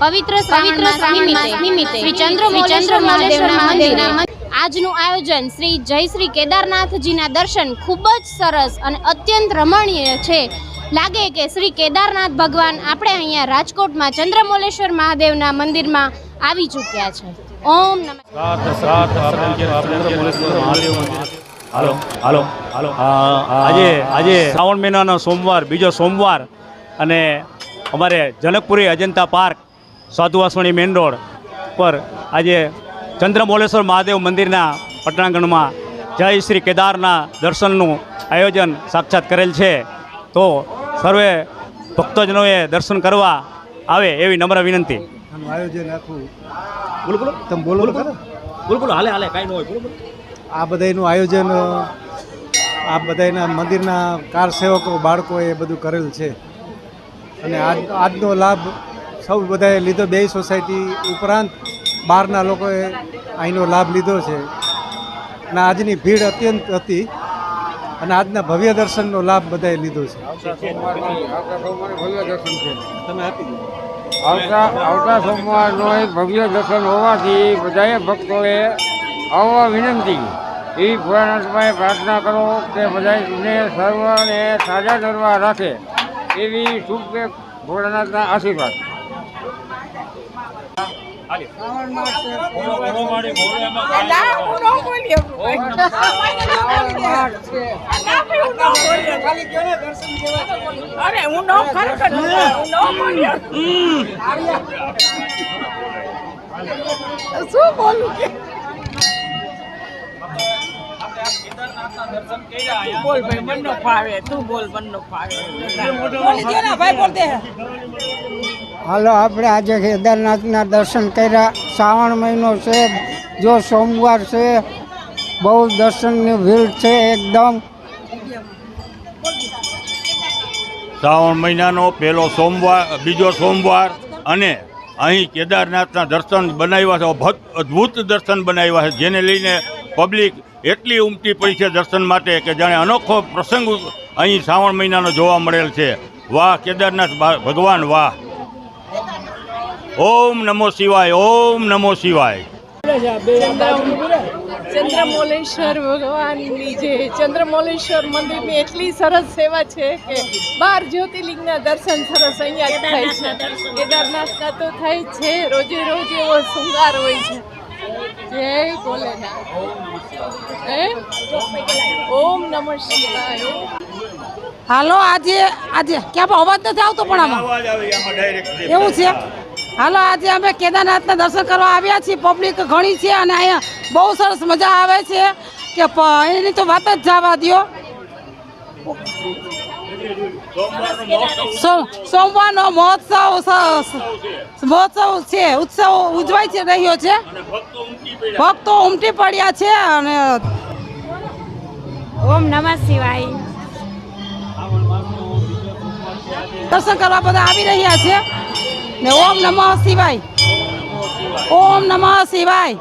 પવિત્ર પવિત્ર નિમિત્તે શ્રી ચંદ્ર મહાદેવના મંદિરે આજનું આયોજન શ્રી જય શ્રી કેદારનાથજીના દર્શન ખૂબ જ સરસ અને અત્યંત રમણીય છે. લાગે કે શ્રી કેદારનાથ ભગવાન આપણે અહીંયા રાજકોટમાં ચંદ્રમોલેશ્વર મહાદેવના મંદિરમાં આવી ચૂક્યા છે. ઓમ નમઃ. સાત સાત ચંદ્રમોલેશ્વર મહાદેવ મંદિર. હાલો હાલો હાલો. આજે આજે શ્રાવણ મહિનાનો સોમવાર બીજો સોમવાર અને અમારે Janakpuri Ajanta park સાધુવાસણી main road પર આજે ચંદ્રમોલેશ્વર મહાદેવ મંદિરના પટણાંગણમાં જય શ્રી કેદારના દર્શનનું આયોજન સાક્ષાત કરેલ છે. તો સર્વે ભક્તજનોએ દર્શન કરવા આવે એવી નમ્ર વિનંતી. આનું આયોજન આખું બોલો બોલો. તમે બોલો બોલો બોલો હાલે હાલે કાંઈ ન હોય. બોલો આ બધાયનું આયોજન આ બધાયના મંદિરના કાર સેવકો બાળકોએ બધું કરેલ છે. અને આજ આજનો લાભ સૌ બધાએ લીધો. બે સોસાયટી ઉપરાંત બહારના લોકોએ અહીંનો લાભ લીધો છે. અને આજની ભીડ અત્યંત હતી અને આજના ભવ્ય દર્શનનો લાભ બધાએ લીધો છે. તમે આપી આવતા આવતા સોમવારનો એક ભવ્ય દર્શન હોવાથી બધાએ ભક્તોએ આવવા વિનંતી. એ ભોળાનાથભાઈ પ્રાર્થના કરો કે બધાને સર્વને સાજા કરવા રાખે એવી શુભ ભોળાનાથના આશીર્વાદ. અરે હું નો ખરેખર હું નો બોલ્યો શું બોલું કે? બોલ ભાઈ મન નો ફાવે તું બોલ મન નો ફાવે બોલી ભાઈ બોલ દે. હાલો, આપણે આજે કેદારનાથના દર્શન કર્યા. શ્રાવણ મહિનો છે. જો સોમવાર છે, બહુ દર્શનની ભીડ છે એકદમ. શ્રાવણ મહિનાનો પહેલો સોમવાર, બીજો સોમવાર અને અહીં કેદારનાથના દર્શન બનાવ્યા છે. ભક્ત અદ્ભુત દર્શન બનાવ્યા છે. જેને લઈને પબ્લિક એટલી ઉમટી પડી છે દર્શન માટે કે જાણે અનોખો પ્રસંગ અહીં શ્રાવણ મહિનાનો જોવા મળેલ છે. વાહ, કેદારનાથ ભગવાન વાહ. ઓમ નમો શિવાય ઓમ નમો શિવાય. ચંદ્રમોલેશ્વર ભગવાનની જે ચંદ્રમોલેશ્વર મંદિરની એટલી સરસ સેવા છે કે બાર જ્યોતિર્લિંગના દર્શન સરસ અહીંયા થાય છે. કેદારનાથના તો થાય છે રોજે રોજ એવો શૃંગાર હોય છે. જય ભોલેનાથ. ઓમ નમઃ શિવાય. હાલો આજે આજે ક્યાં અવાજ નથી આવતો પણ આમાં. એવું છે? હાલો, આજે અમે કેદારનાથના દર્શન કરવા આવ્યા છીએ. પબ્લિક ઘણી છે અને અહીંયા બહુ સરસ મજા આવે છે કે એની તો વાત જ જવા સો- સોમવારનો મહોત્સવ મહોત્સવ છે, ઉત્સવ ઉજવાય છે, રહ્યો છે. ભક્તો ઉમટી પડ્યા છે અને ઓમ નમઃ શિવાય. દર્શન કરવા બધા આવી રહ્યા છે. ને ઓમ નમઃ શિવાય. ઓમ નમઃ શિવાય.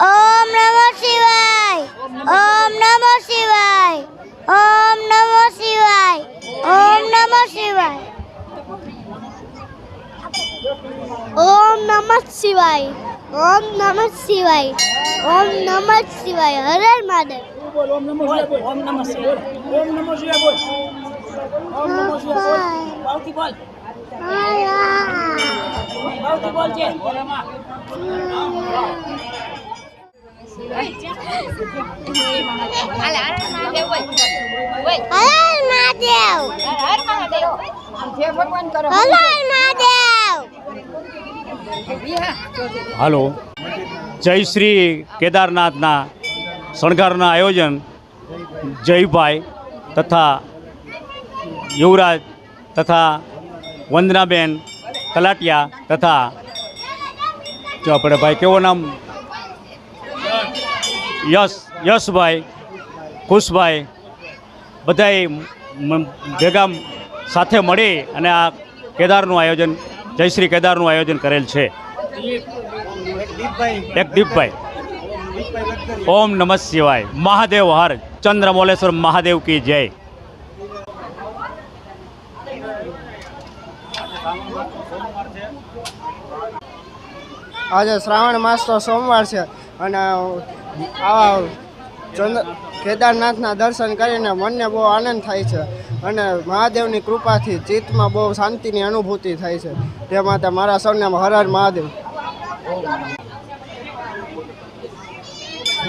ઓમ નમઃ શિવાય. ઓમ નમઃ શિવાય. ઓમ નમઃ શિવાય. ઓમ નમઃ શિવાય. ઓમ નમઃ શિવાય. ઓમ નમઃ શિવાય. ઓમ નમઃ શિવાય. હરે હર મહાદેવ ઓમ નમઃ શિવાય ઓમ નમઃ શિવાય. ઓમ નમઃ શિવાય બોલ. ઓમ નમઃ શિવાય બોલ. બાવથી બોલ. બાવથી બોલ છે હાલો. જય શ્રી કેદારનાથના શણગારના આયોજન જયભાઈ તથા યુવરાજ તથા વંદનાબેન તલાટિયા તથા જો આપણે ભાઈ કેવો નામ? યશ યશભાઈ ખુશભાઈ બધાએ ભેગા સાથે મળી અને આ કેદારનું આયોજન જયશ્રી કેદારનું આયોજન કરેલ છે. એક દીપભાઈ. ઓમ નમઃ શિવાય. મહાદેવ હર. ચંદ્રમોલેશ્વર મહાદેવ કી જય. આજે શ્રાવણ માસ તો સોમવાર છે અને આવા ચંદ્ર કેદારનાથના દર્શન કરીને મનને બહુ આનંદ થાય છે અને મહાદેવની કૃપાથી ચિત્તમાં બહુ શાંતિની અનુભૂતિ થાય છે. તે માટે મારા સૌને હર હર મહાદેવ.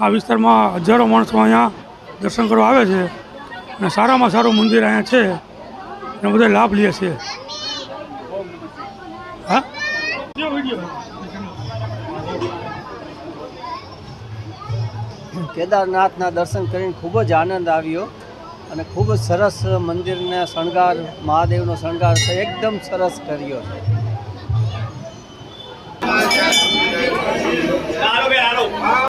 આ વિસ્તારમાં હજારો માણસો અહીંયા દર્શન કરવા આવે છે અને સારામાં સારું મંદિર અહીંયા છે. અને બધા લાભ લે છે. હા? કેદારનાથના દર્શન કરીને ખૂબ જ આનંદ આવ્યો અને ખૂબ જ સરસ મંદિરને શણગાર, મહાદેવનો શણગાર છે, એકદમ સરસ કર્યો છે.